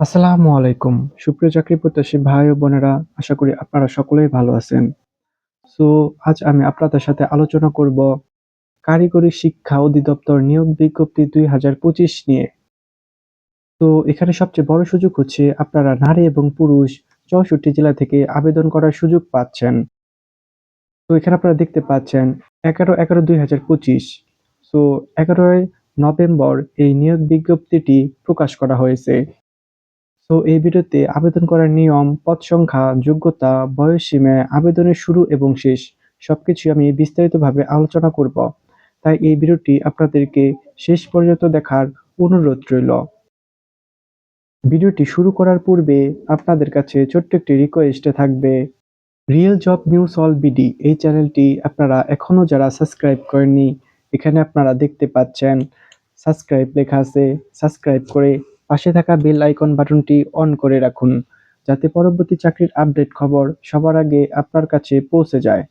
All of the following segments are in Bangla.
আসসালামু আলাইকুম। সুপ্রিয় চাকরি প্রত্যাশী ভাই ও বোনেরা, আশা করি আপনারা সকলেই ভালো আছেন। সো আজ আমি আপনাদের সাথে আলোচনা করব কারিগরি শিক্ষা অধিদপ্তর নিয়োগ বিজ্ঞপ্তি ২০২৫ নিয়ে। তো এখানে সবচেয়ে বড় সুযোগ হচ্ছে আপনারা নারী এবং পুরুষ ৬৪ জেলা থেকে আবেদন করার সুযোগ পাচ্ছেন। তো এখানে আপনারা দেখতে পাচ্ছেন ১১/১১/২০২৫ সো ১১ই নভেম্বর এই নিয়োগ বিজ্ঞপ্তিটি প্রকাশ করা হয়েছে। সো এই ভিডিওতে আবেদন করার নিয়ম, পদ সংখ্যা, যোগ্যতা, বয়সসীমা, আবেদনের শুরু এবং শেষ সবকিছুই আমি বিস্তারিতভাবে আলোচনা করব। তাই এই ভিডিওটি আপনাদেরকে শেষ পর্যন্ত দেখার অনুরোধ রইল। ভিডিওটি শুরু করার পূর্বে আপনাদের কাছে ছোট্ট একটি রিকোয়েস্ট থাকবে real job news all BD এই চ্যানেলটি আপনারা এখনও যারা সাবস্ক্রাইব করেননি এখানে আপনারা দেখতে পাচ্ছেন সাবস্ক্রাইব লেখা আছে সাবস্ক্রাইব করে পাশে থাকা বেল আইকন বাটনটি অন করে রাখুন, যাতে পরবর্তী চাকরির আপডেট খবর সবার আগে আপনার কাছে পৌঁছে যায়।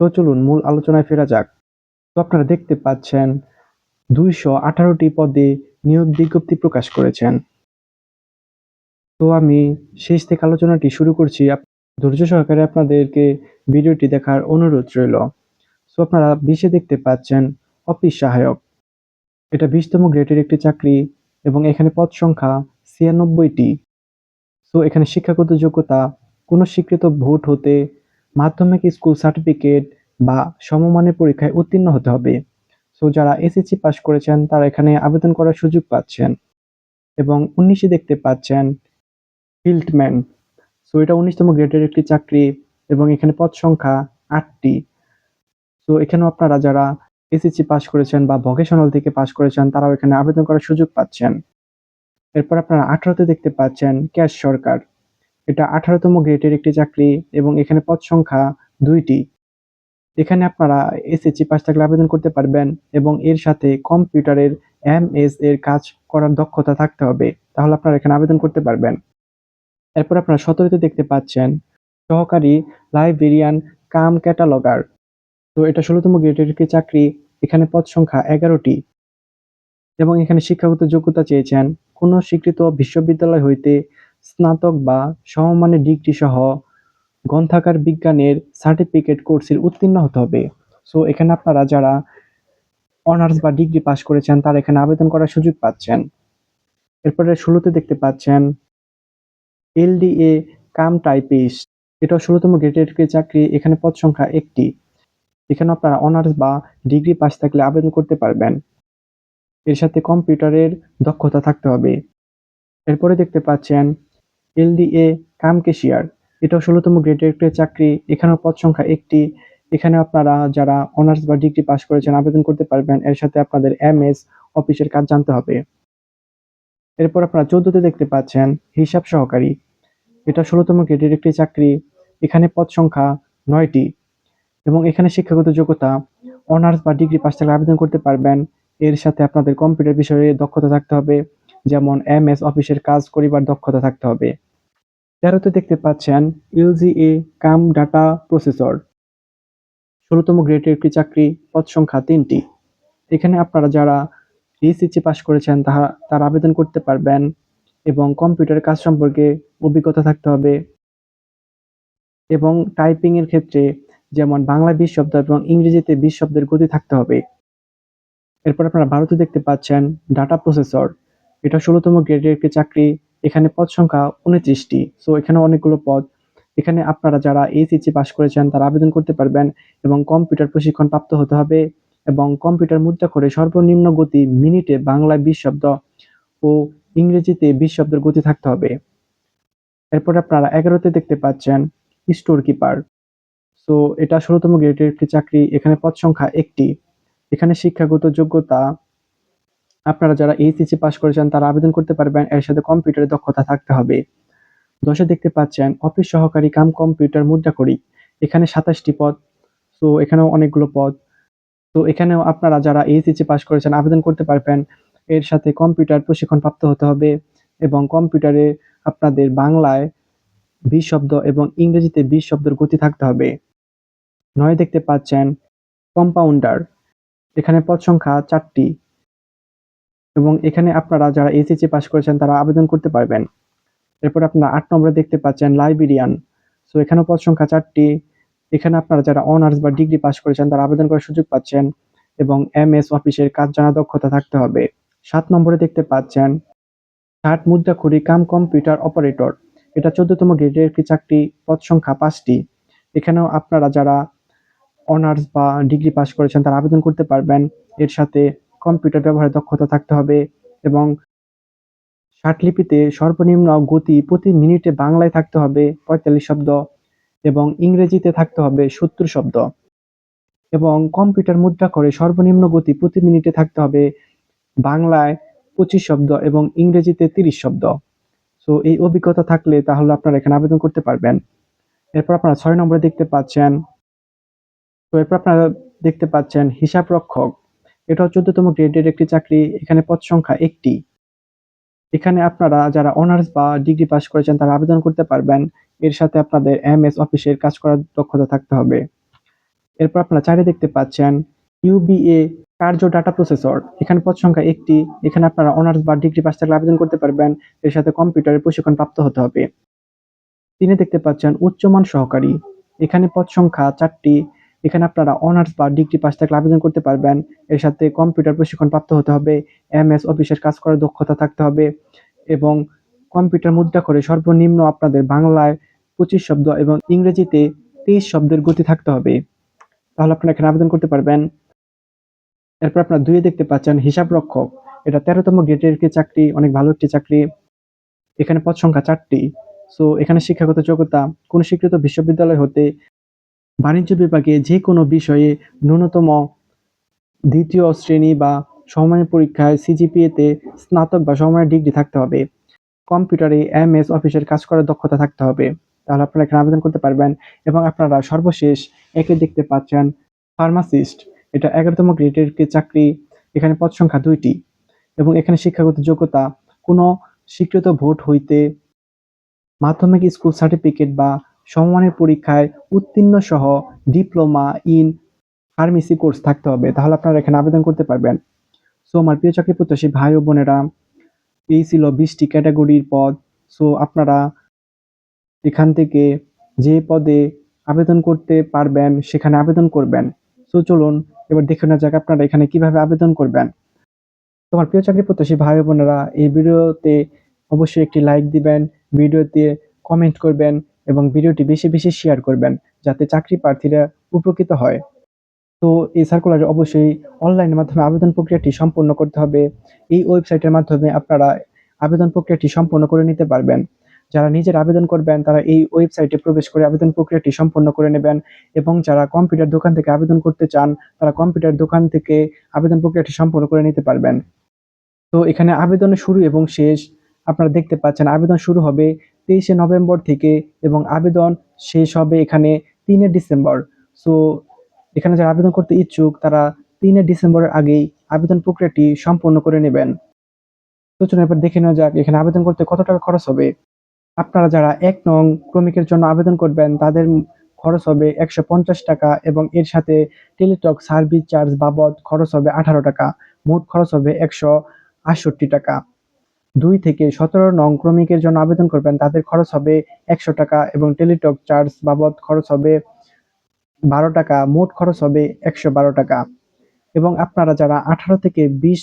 তো চলুন মূল আলোচনায় ফেরা যাক। তো আপনারা দেখতে পাচ্ছেন, দুইশো আঠারোটি পদে নিয়োগ বিজ্ঞপ্তি প্রকাশ করেছেন। তো আমি শেষ থেকে আলোচনাটি শুরু করছি। ধৈর্য সহকারে আপনাদেরকে ভিডিওটি দেখার অনুরোধ রইল। সো আপনারা বিশে দেখতে পাচ্ছেন, অফিস সহায়ক। এটা বিশতম গ্রেডের একটি চাকরি। এবং এখানে পদ সংখ্যা ছিয়ানব্বইটি। সো এখানে শিক্ষাগত যোগ্যতা, কোনো স্বীকৃত ভোট হতে, মাধ্যমিক স্কুল সার্টিফিকেট বা সমমানের পরীক্ষায় উত্তীর্ণ হতে হবে। সো যারা এসএসসি পাস করেছেন, তারা এখানে আবেদন করার সুযোগ পাচ্ছেন এবং উনিশে দেখতে পাচ্ছেন ফিল্ডম্যান। সো এটা উনিশতম গ্রেডের একটি চাকরি এবং এখানে পদ সংখ্যা আটটি। সো এখানেও আপনারা যারা এসএসসি পাস করেছেন বা ভোকেশনাল থেকে পাস করেছেন, তারাও এখানে আবেদন করার সুযোগ পাচ্ছেন। এরপর আপনারা আঠারোতে দেখতে পাচ্ছেন ক্যাশ সরকার। এটা আঠারোতম গ্রেডের একটি চাকরি এবং এখানে পদ সংখ্যা দুইটি। এখানে আপনারা এসএসসি পাস থাকলে আবেদন করতে পারবেন এবং এর সাথে কম্পিউটারের এম এস এর কাজ করার দক্ষতা থাকতে হবে, তাহলে আপনারা এখানে আবেদন করতে পারবেন। এরপর আপনারা সতেরোতে দেখতে পাচ্ছেন সহকারী লাইব্রেরিয়ান কাম ক্যাটালগার। তো এটা ষোলোতম গ্রেডের চাকরি, এখানে পদ সংখ্যা এগারোটি। এবং এখানে শিক্ষাগত যোগ্যতা চেয়েছেন কোনো স্বীকৃত বিশ্ববিদ্যালয় হইতে স্নাতক বা সমমানের ডিগ্রি সহ গ্রন্থাগার বিজ্ঞানের সার্টিফিকেট কোর্সের উত্তীর্ণ হতে হবে। সো এখানে আপনারা যারা অনার্স বা ডিগ্রি পাস করেছেন, তারা এখানে আবেদন করার সুযোগ পাচ্ছেন। এরপরে ষোলোতে দেখতে পাচ্ছেন, এলডিএ কাম টাইপিস্ট। এটা ষোলোতম গ্রেডের চাকরি, এখানে পদ সংখ্যা একটি। এখানে আপনারা অনার্স বা ডিগ্রি পাস থাকলে আবেদন করতে পারবেন। এর সাথে কম্পিউটারের দক্ষতা থাকতে হবে। এরপরে দেখতে পাচ্ছেন এলডিএ কাম কেশিয়ার এটাও ষোলোতম গ্রেডের একটি চাকরি। এখানেও পদ সংখ্যা একটি। এখানে আপনারা যারা অনার্স বা ডিগ্রি পাস করেছেন আবেদন করতে পারবেন। এর সাথে আপনাদের এম এস অফিসের কাজ জানতে হবে। এরপর আপনারা চোদ্দতে দেখতে পাচ্ছেন, হিসাব সহকারী। এটা ষোলোতম গ্রেডের একটি চাকরি। এখানে পদ সংখ্যা নয়টি। এবং এখানে শিক্ষাগত যোগ্যতা অনার্স বা ডিগ্রি পাস থাকলে আবেদন করতে পারবেন। এর সাথে আপনাদের কম্পিউটার বিষয়ে দক্ষতা থাকতে হবে, যেমন এম এস অফিসের কাজ করিবার দক্ষতা থাকতে হবে। তেরোতে দেখতে পাচ্ছেন ইউজিএ কাম ডাটা প্রসেসর। ষোলোতম গ্রেডের একটি চাকরি, পদ সংখ্যা তিনটি। এখানে আপনারা যারা এইচএসসি পাশ করেছেন তারা তারা আবেদন করতে পারবেন এবং কম্পিউটার কাজ সম্পর্কে অভিজ্ঞতা থাকতে হবে। এবং টাইপিং এর ক্ষেত্রে যেমন বাংলা বিশ শব্দ এবং ইংরেজিতে বিশ শব্দের গতি থাকতে হবে। এরপর আপনারা ভারতে দেখতে পাচ্ছেন ডাটা প্রসেসর এটা ষোলোতম গ্রেডের একটি চাকরি, এখানে পদ সংখ্যা উনত্রিশটি। সো এখানে অনেকগুলো পদ। এখানে আপনারা যারা এইচএসসি পাস করেছেন, তারা আবেদন করতে পারবেন এবং কম্পিউটার প্রশিক্ষণ প্রাপ্ত হতে হবে এবং কম্পিউটার মুদ্রা করে সর্বনিম্ন গতি মিনিটে বাংলায় বিশ শব্দ ও ইংরেজিতে বিশ শব্দের গতি থাকতে হবে। এরপর আপনারা এগারোতে দেখতে পাচ্ছেন স্টোর কিপার সো এটা ষোলোতম গ্রেডের একটি চাকরি। এখানে পদ সংখ্যা একটি। এখানে শিক্ষাগত যোগ্যতা, আপনারা যারা এইচএসসি পাস করেছেন, তারা আবেদন করতে পারবেন, এর সাথে কম্পিউটারের দক্ষতা থাকতে হবে। দশে দেখতে পাচ্ছেন, অফিস সহকারী কাম কম্পিউটার মুদ্রা করি। এখানে সাতাশটি পদ, তো এখানেও অনেকগুলো পদ। তো এখানেও আপনারা যারা এইচএসসি পাস করেছেন, আবেদন করতে পারবেন। এর সাথে কম্পিউটার প্রশিক্ষণ প্রাপ্ত হতে হবে এবং কম্পিউটারে আপনাদের বাংলায় বিশ শব্দ এবং ইংরেজিতে বিশ শব্দের গতি থাকতে হবে। নয় দেখতে পাচ্ছেন কম্পাউন্ডার এখানে পদ সংখ্যা চারটি। এবং এখানে আপনারা যারা এসএসসি পাস করেছেন, তারা আবেদন করতে পারবেন। এরপর আপনারা আট নম্বরে দেখতে পাচ্ছেন লাইব্রেরিয়ান সো এখানেও পদ সংখ্যা চারটি। এখানে আপনারা যারা অনার্স বা ডিগ্রি পাস করেছেন, তারা আবেদন করার সুযোগ পাচ্ছেন। এবং এম এস অফিসের কাজ জানা দক্ষতা থাকতে হবে। সাত নম্বরে দেখতে পাচ্ছেন ষাট মুদ্রাখড়ি কাম কম্পিউটার অপারেটর এটা চোদ্দতম গ্রেডের একটি চাকরি পদ সংখ্যা পাঁচটি। এখানেও আপনারা যারা অনার্স বা ডিগ্রি পাস করেছেন, তারা আবেদন করতে পারবেন। এর সাথে কম্পিউটার ব্যবহারে দক্ষতা থাকতে হবে এবং ষাটলিপিতে সর্বনিম্ন গতি প্রতি মিনিটে বাংলায় থাকতে হবে পঁয়তাল্লিশ শব্দ এবং ইংরেজিতে থাকতে হবে সত্তর শব্দ। এবং কম্পিউটার মুদ্রা করে সর্বনিম্ন গতি প্রতি মিনিটে থাকতে হবে বাংলায় পঁচিশ শব্দ এবং ইংরেজিতে তিরিশ শব্দ। সো এই অভিজ্ঞতা থাকলে তাহলে আপনারা এখানে আবেদন করতে পারবেন। এরপর আপনারা ছয় নম্বরে দেখতে পাচ্ছেন তো এরপর আপনারা দেখতে পাচ্ছেন হিসাব রক্ষক। এটা চোদ্দতম গ্রেডের একটি চাকরি, এখানে পদ সংখ্যা একটি। এখানে আপনারা যারা অনার্স বা ডিগ্রি পাস করেছেন, তারা আবেদন করতে পারবেন। এর সাথে আপনাদের এম এস অফিসের কাজ করার দক্ষতা থাকতে হবে। এরপর আপনারা চারে দেখতে পাচ্ছেন ইউবিএ কার্য ডাটা প্রসেসর। এখানে পদ সংখ্যা একটি। এখানে আপনারা অনার্স বা ডিগ্রি পাস থাকলে আবেদন করতে পারবেন। এর সাথে কম্পিউটারের প্রশিক্ষণ প্রাপ্ত হতে হবে। তিনি দেখতে পাচ্ছেন উচ্চমান সহকারী। এখানে পদ সংখ্যা চারটি। এখানে আপনারা অনার্স বা ডিগ্রি পাস থাকলে আবেদন করতে পারবেন। এর সাথে কম্পিউটার প্রশিক্ষণ প্রাপ্ত হতে হবে এম এস অফিসের কাজ করার দক্ষতা থাকতে হবে এবং কম্পিউটার মুদ্রা করে সর্বনিম্ন আপনাদের বাংলায় পঁচিশ শব্দ এবং ইংরেজিতে তেইশ শব্দের গতি থাকতে হবে। তাহলে আপনারা এখানে আবেদন করতে পারবেন। এরপর আপনারা দুইয়ে দেখতে পাচ্ছেন হিসাব রক্ষক। এটা তেরোতম গ্রেডের একটি চাকরি, অনেক ভালো একটি চাকরি। এখানে পদ সংখ্যা চারটি। সো এখানে শিক্ষাগত যোগ্যতা, কোন স্বীকৃত বিশ্ববিদ্যালয় হতে বাণিজ্য বিভাগে যে কোনো বিষয়ে ন্যূনতম দ্বিতীয় শ্রেণি বা সমমানের পরীক্ষায় সিজিপিএতে স্নাতক বা সমমানের ডিগ্রি থাকতে হবে। কম্পিউটারে এম এস অফিসের কাজ করার দক্ষতা থাকতে হবে। তাহলে আপনারা এখানে আবেদন করতে পারবেন এবং আপনারা সর্বশেষ একে দেখতে পাচ্ছেন ফার্মাসিস্ট। এটা এগারোতম গ্রেডের চাকরি, এখানে পদ সংখ্যা দুইটি এবং এখানে শিক্ষাগত যোগ্যতা। কোনো স্বীকৃত ভোট হইতে মাধ্যমিক স্কুল সার্টিফিকেট বা সমমানের পরীক্ষায় উত্তীর্ণ সহ ডিপ্লোমা ইন ফার্মেসি কোর্স থাকতে হবে, তাহলে আপনারা এখানে আবেদন করতে পারবেন। সো আমার প্রিয় চাকরি প্রত্যাশী ভাই ও বোনেরা, এই ছিল বিশটি ক্যাটাগরির পদ। সো আপনারা এখান থেকে যে পদে আবেদন করতে পারবেন, সেখানে আবেদন করবেন। সো চলুন, এবার দেখে নেওয়া যাক আপনারা এখানে কীভাবে আবেদন করবেন। তোমার প্রিয় চাকরি প্রত্যাশী ভাই বোনেরা, এই ভিডিওতে অবশ্যই একটি লাইক দিবেন, ভিডিওতে কমেন্ট করবেন এবং ভিডিওটি বেশি বেশি শেয়ার করবেন, যাতে চাকরি প্রার্থীরা উপকৃত হয়। তো এই সার্কুলারে অবশ্যই অনলাইনের মাধ্যমে আবেদন প্রক্রিয়াটি সম্পন্ন করতে হবে। এই ওয়েবসাইটের মাধ্যমে আপনারা আবেদন প্রক্রিয়াটি সম্পন্ন করে নিতে পারবেন। যারা নিজের আবেদন করবেন, তারা এই ওয়েবসাইটে প্রবেশ করে আবেদন প্রক্রিয়াটি সম্পন্ন করে নেবেন এবং যারা কম্পিউটার দোকান থেকে আবেদন করতে চান, তারা কম্পিউটার দোকান থেকে আবেদন প্রক্রিয়াটি সম্পন্ন করে নিতে পারবেন। তো এখানে আবেদনের শুরু এবং শেষ। আপনারা দেখতে পাচ্ছেন আবেদন শুরু হবে তেইশে নভেম্বর থেকে এবং আবেদন শেষ হবে এখানে তিনে ডিসেম্বর। সো, এখানে যারা আবেদন করতে ইচ্ছুক, তারা তিনে ডিসেম্বরের আগেই আবেদন প্রক্রিয়াটি সম্পন্ন করে নেবেন। তো চলুন এবার দেখে নেওয়া যাক, এখানে আবেদন করতে কত টাকা খরচ হবে? আপনারা যারা এক নং ক্রমিকের জন্য আবেদন করবেন, তাদের খরচ হবে একশো পঞ্চাশ টাকা এবং এর সাথে টেলিটক সার্ভিস চার্জ বাবদ খরচ হবে আঠারো টাকা। মোট খরচ হবে একশো আটষট্টি টাকা। দুই থেকে সতেরো নং ক্রমিকের জন্য আবেদন করবেন। তাদের খরচ হবে একশো টাকা এবং টেলিটক চার্জ বাবদ খরচ হবে বারো টাকা, মোট খরচ হবে একশো বারো টাকা। এবং আপনারা যারা আঠারো থেকে বিশ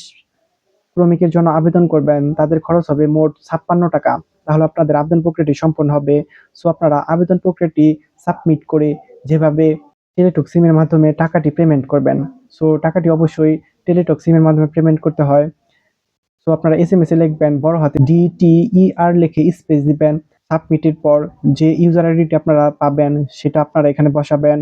ক্রমিকের জন্য আবেদন করবেন, তাদের খরচ হবে মোট ছাপ্পান্ন টাকা। তাহলে আপনাদের আবেদন প্রক্রিয়াটি সম্পন্ন হবে। সো আপনারা আবেদন প্রক্রিয়াটি সাবমিট করে যেভাবে টেলিটক সিমের মাধ্যমে টাকাটি পেমেন্ট করবেন, সো টাকাটি অবশ্যই টেলিটক সিমের মাধ্যমে পেমেন্ট করতে হয়। সো আপনারা এস এম এস এ লিখবেন, বড় হাতে ডি টি ই আর লিখে স্পেস দিবেন সাবমিটের পর যে ইউজার আইডিটি আপনারা পাবেন, সেটা আপনারা এখানে বসাবেন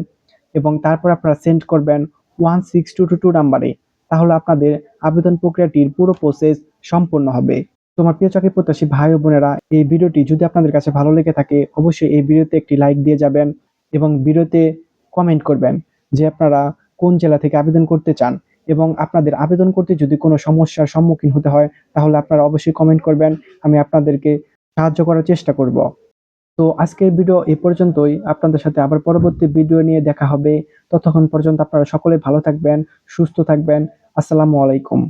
এবং তারপর আপনারা সেন্ড করবেন one six two two two নাম্বারে। তাহলে আপনাদের আবেদন প্রক্রিয়াটির পুরো প্রসেস সম্পন্ন হবে। তোমার প্রিয় চাকরি প্রত্যাশী ভাই ও বোনেরা, এই ভিডিওটি যদি আপনাদের কাছে ভালো লেগে থাকে, অবশ্যই এই ভিডিওতে একটি লাইক দিয়ে যাবেন এবং ভিডিওতে কমেন্ট করবেন যে আপনারা কোন জেলা থেকে আবেদন করতে চান। এবং আপনাদের আবেদন করতে যদি কোনো সমস্যার সম্মুখীন হতে হয়, তাহলে আপনারা অবশ্যই কমেন্ট করবেন, আমি আপনাদেরকে সাহায্য করার চেষ্টা করব। তো আজকের ভিডিও এ পর্যন্তই, আপনাদের সাথে আবার পরবর্তী ভিডিও নিয়ে দেখা হবে। ততক্ষণ পর্যন্ত আপনারা সকলে ভালো থাকবেন, সুস্থ থাকবেন। আসসালামু আলাইকুম।